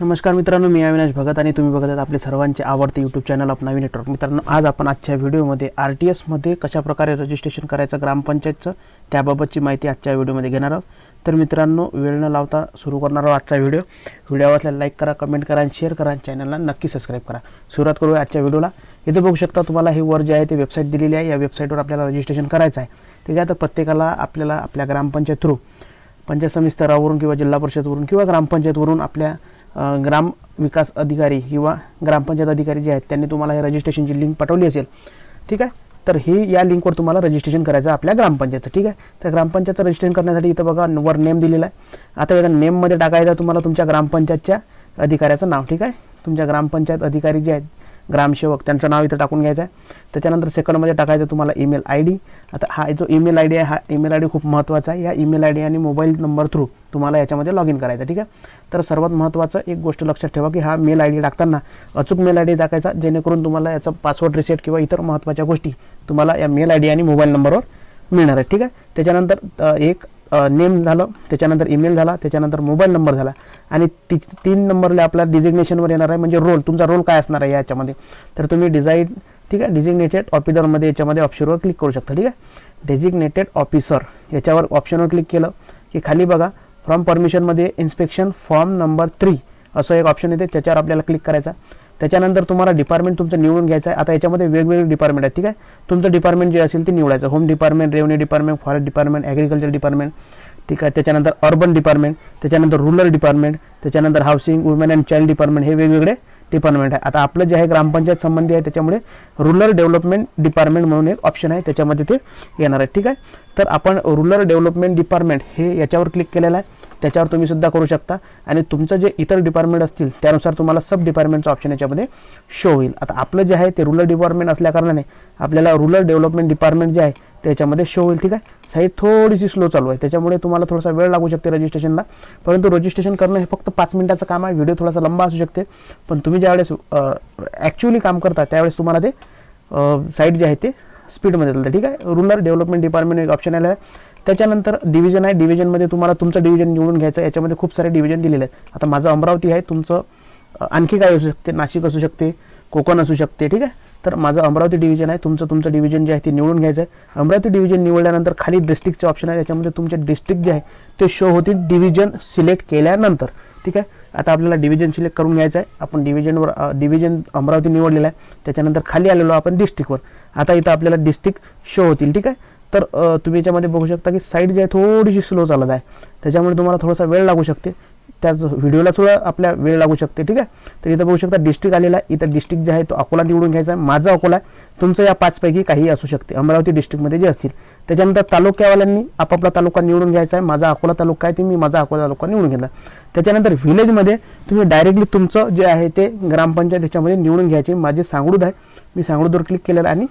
नमस्कार मित्रांनो मी अविनाश भगत आणि तुम्ही बघत आहात आपले सर्वांचे आवडते यूट्यूब चॅनल आप नवीन नेटवर्क मित्रांनो आज आपण आजच्या व्हिडिओमध्ये आर टी एसमध्ये कशाप्रकारे रजिस्ट्रेशन करायचं ग्रामपंचायतचं त्याबाबतची माहिती आजच्या व्हिडिओमध्ये घेणार आहोत. तर मित्रांनो वेळ न लावता सुरू करणार आहोत आजचा व्हिडिओ. व्हिडिओ आवडल्यास लाईक करा कमेंट करा आणि शेअर करा आणि चॅनलला नक्की सबस्क्राईब करा. सुरुवात करूया आजच्या व्हिडिओला. इथे बघू शकता तुम्हाला हे वर जे आहे ते वेबसाईट दिलेली आहे. या वेबसाईटवर आपल्याला रजिस्ट्रेशन करायचं आहे. ठीक आहे तर प्रत्येकाला आपल्याला आपल्या ग्रामपंचायत थ्रू पंचायत समिती स्तरावरून किंवा जिल्हा परिषदवरून किंवा ग्रामपंचायतवरून आपल्या ग्राम विकास अधिकारी किंवा ग्रामपंचायत अधिकारी जे आहेत त्यांनी तुम्हाला हे रजिस्ट्रेशनची लिंक पाठवली असेल. ठीक आहे? तर ही या लिंकवर तुम्हाला रजिस्ट्रेशन करायचं आपल्या ग्रामपंचायतचं. ठीक आहे? तर ग्रामपंचायतचं रजिस्ट्रेशन करण्यासाठी इथं बघा वर नेम दिलेला आहे. आता या नेममध्ये टाकायचं तुम्हाला तुमच्या ग्रामपंचायतच्या अधिकाऱ्याचं नाव. ठीक आहे? तुमच्या ग्रामपंचायत अधिकारी जे आहेत ग्रामसेवक त्यांचं नाव इथं टाकून घ्यायचं आहे. त्याच्यानंतर सेकंडमध्ये टाकायचं तुम्हाला ईमेल आय डी आता हा जो ईमेल आय डी आहे हा ईमेल आय डी खूप महत्त्वाचा आहे. या ईमेल आय डी आणि मोबाईल नंबर थ्रू तुम्हाला याच्यामध्ये लॉग इन करायचं ठीक आहे? तर सर्वात महत्त्वाचं एक गोष्ट लक्षात ठेवा की हा मेल आय डी टाकताना अचूक मेल आय डी टाकायचा जेणेकरून तुम्हाला याचा पासवर्ड रिसेट किंवा इतर महत्त्वाच्या गोष्टी तुम्हाला या मेल आय डी आणि मोबाईल नंबरवर मिळणार आहे ठीक आहे? त्याच्यानंतर एक नेम झालं त्याच्यानंतर ईमेल झाला त्याच्यानंतर मोबाईल नंबर झाला आणि ती तीन नंबरला आपल्या डिझिग्नेशनवर येणार आहे म्हणजे रोल तुमचा रोल काय असणार आहे याच्यामध्ये? तर तुम्ही डिझाईड ठीक आहे? डिझिग्नेटेड ऑफिसरमध्ये याच्यामध्ये ऑप्शनवर क्लिक करू शकता ठीक आहे? डेझिग्नेटेड ऑफिसर याच्यावर ऑप्शनवर क्लिक केलं की खाली बघा फ्रॉम परमिशनमध्ये इन्स्पेक्शन फॉर्म नंबर थ्री असं एक ऑप्शन येते. त्याच्यावर आपल्याला क्लिक करायचा. त्याच्यानंतर तुम्हाला डिपार्टमेंट तुमचं निवडून घ्यायचं आहे. आता याच्यामध्ये वेगवेगळे डिपार्टमेंट आहेत ठीक आहे? तुमचं डिपार्टमेंट जे असेल ते निवडायचं. Home department revenue department forest department agriculture department ठीक आहे? त्याच्यानंतर अर्बन डिपार्टमेंट त्याच्यानंतर रुरल डिपार्टमेंट त्याच्यानंतर housing women and child department हे वेगवेगळे डिपार्टमेंट आहे. आता आपलं जे आहे ग्रामपंचायत संबंधी आहे त्याच्यामुळे रुरल डेव्हलपमेंट डिपार्टमेंट म्हणून एक ऑप्शन आहे. त्याच्यामध्ये ते येणार आहे. ठीक आहे? तर आपण रुरल डेव्हलपमेंट डिपार्टमेंट हे याच्यावर क्लिक केलेलं आहे. त्याच्यावर तुम्ही सुद्धा करू शकता. आणि तुमचं जे इतर डिपार्टमेंट असतील त्यानुसार तुम्हाला सब डिपार्टमेंटचं ऑप्शन याच्यामध्ये शो होईल. आता आपलं जे आहे ते रुरल डिपार्टमेंट असल्याकारणाने आपल्याला रुरल डेव्हलपमेंट डिपार्टमेंट जे आहे त्याच्यामध्ये शो होईल ठीक आहे? साईट थोडीशी स्लो चालू आहे. त्याच्यामुळे तुम्हाला थोडासा वेळ लागू शकते रजिस्ट्रेशनला परंतु रजिस्ट्रेशन करणं हे फक्त पाच मिनिटाचं काम आहे. व्हिडिओ थोडासा लंबा असू शकते. पण तुम्ही ज्यावेळेस ॲक्च्युली काम करता त्यावेळेस तुम्हाला ते साईट जे आहे ते स्पीडमध्ये चालतं ठीक आहे? रुरल डेव्हलपमेंट डिपार्टमेंट एक ऑप्शन आलेलं आहे. त्याच्यानंतर डिव्हिजन आहे. डिव्हिजनमध्ये तुम्हाला तुमचं डिव्हिजन निवडून घ्यायचं आहे. याच्यामध्ये खूप सारे डिव्हिजन दिलेले आहेत. आता माझं अमरावती आहे. तुमचं आणखी काय असू शकते? नाशिक असू शकते. कोकण असू शकते ठीक आहे? तर माझं अमरावती डिव्हिजन आहे. तुमचं तुमचं डिव्हिजन जे आहे ते निवडून घ्यायचं आहे. अमरावती डिव्हिजन निवडल्यानंतर खाली डिस्ट्रिक्टचे ऑप्शन आहे. त्याच्यामध्ये तुमचे डिस्ट्रिक्ट जे आहे ते शो होतील डिव्हिजन सिलेक्ट केल्यानंतर. ठीक आहे? आता आपल्याला डिव्हिजन सिलेक्ट करून घ्यायचं आहे. आपण डिव्हिजनवर डिव्हिजन अमरावती निवडलेलं आहे. त्याच्यानंतर खाली आलेलो आपण डिस्ट्रिक्टवर आता इथं आपल्याला डिस्ट्रिक्ट शो होतील. ठीक आहे? तर तुम्ही याच्यामध्ये बघू शकता की साईड जी आहे थोडीशी स्लो चालत आहे. त्याच्यामुळे तुम्हाला थोडासा वेळ लागू शकते. त्याच व्हिडिओला सुद्धा आपल्या वेळ लागू शकते ठीक आहे? तर इथं बघू शकता डिस्ट्रिक्ट आलेला आहे. इथं डिस्ट्रिक्ट जे आहे तो अकोला निवडून घ्यायचा आहे. माझा अकोला आहे. तुमचं या पाचपैकी काही असू शकते. अमरावती डिस्ट्रिक्टमध्ये जे असतील. त्याच्यानंतर तालुक्यावाल्यांनी आपापला तालुका निवडून घ्यायचा आहे. माझा अकोला तालुका आहे ते मी माझा अकोला तालुका निवडून घेतला. त्याच्यानंतर व्हिलेजमध्ये तुम्ही डायरेक्टली तुमचं जे आहे ते ग्रामपंचायत याच्यामध्ये निवडून घ्यायचे. माझे सांगडूद आहे. मी सांगडूदवर क्लिक केलेलं आणि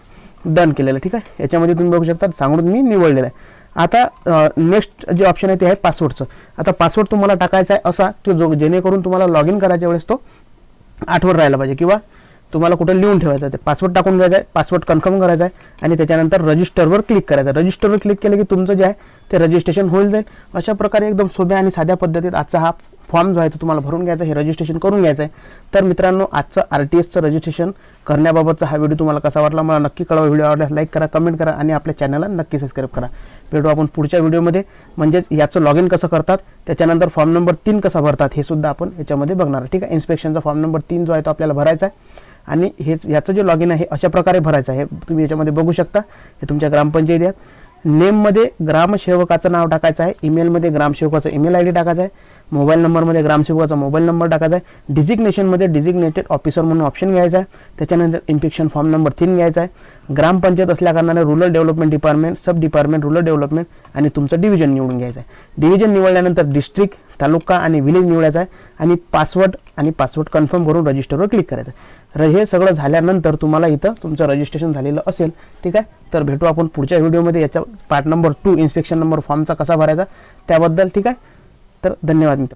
डन केलेलं ठीक आहे? याच्यामध्ये तुम्ही बघू शकता सांगडूद मी निवडलेलं आहे. आता नेक्स्ट जे ऑप्शन आहे ते आहे पासवर्डचं आता पासवर्ड तुम्हाला टाकायचा आहे असा तो जो जेणेकरून तुम्हाला लॉग इन करायच्या वेळेस तो आठवण राहायला पाहिजे. किंवा तुम्हाला कुठं लिहून ठेवायचं आहे ते. पासवर्ड टाकून द्यायचा आहे पासवर्ड कन्फर्म करायचा आहे आणि त्याच्यानंतर रजिस्टरवर क्लिक करायचं आहे. रजिस्टरवर क्लिक केलं की तुमचं जे आहे ते रजिस्ट्रेशन होईल जाईल. अशा प्रकारे एकदम सोप्या आणि साध्या पद्धतीत आजचा हा फॉर्म जो आहे तो तुम्हाला भरून घ्यायचा आहे हे रजिस्ट्रेशन करून घ्यायचं आहे. तर मित्रांनो आजचं आर टी एसचं रजिस्ट्रेशन करण्याबाबतचा हा व्हिडिओ तुम्हाला कसा वाटला मला नक्की कळवा. व्हिडिओ आवडल्यास लाईक करा कमेंट करा आणि आपल्या चॅनलला नक्की सबस्क्राईब करा. भेटू आपण पुढच्या व्हिडिओमध्ये म्हणजेच याचं लॉग इन कसं करतात त्याच्यानंतर फॉर्म नंबर तीन कसा भरतात हे सुद्धा आपण याच्यामध्ये बघणार ठीक आहे? इन्स्पेक्शनचा फॉर्म नंबर तीन जो आहे तो आपल्याला भरायचा आहे. आणि हेच याचं जे लॉग इन आहे अशा प्रकारे भरायचं आहे. हे तुम्ही याच्यामध्ये बघू शकता. हे तुमच्या ग्रामपंचायतीत. नेममध्ये ग्रामसेवकाचं नाव टाकायचं आहे. ईमेलमध्ये ग्रामसेवकाचं ईमेल आय डी टाकायचं आहे. मोबाईल नंबरमध्ये ग्रामसेवकाचा मोबाईल नंबर टाकायचा आहे. डिजिग्नेशनमध्ये डिजिग्नेटेड ऑफिसर म्हणून ऑप्शन घ्यायचा आहे. त्याच्यानंतर इन्फेक्शन फॉर्म नंबर तीन घ्यायचा आहे. ग्रामपंचायत असल्याकारणाने rural development department sub department rural development आणि तुमचं डिव्हिजन निवडून घ्यायचं आहे. डिव्हिजन निवडल्यानंतर डिस्ट्रिक्ट तालुका आणि विलेज निवडायचा आहे. आणि पासवर्ड आणि पासवर्ड कन्फर्म करून रजिस्टरवर क्लिक करायचं आहे. र हे सगळं झाल्यानंतर तुम्हाला इथं तुमचं रजिस्ट्रेशन झालेलं असेल. ठीक आहे? तर भेटू आपण पुढच्या व्हिडिओमध्ये याच्या part number two inspection number फॉर्मचा कसा भरायचा? त्याबद्दल ठीक आहे? तर धन्यवाद मित्र.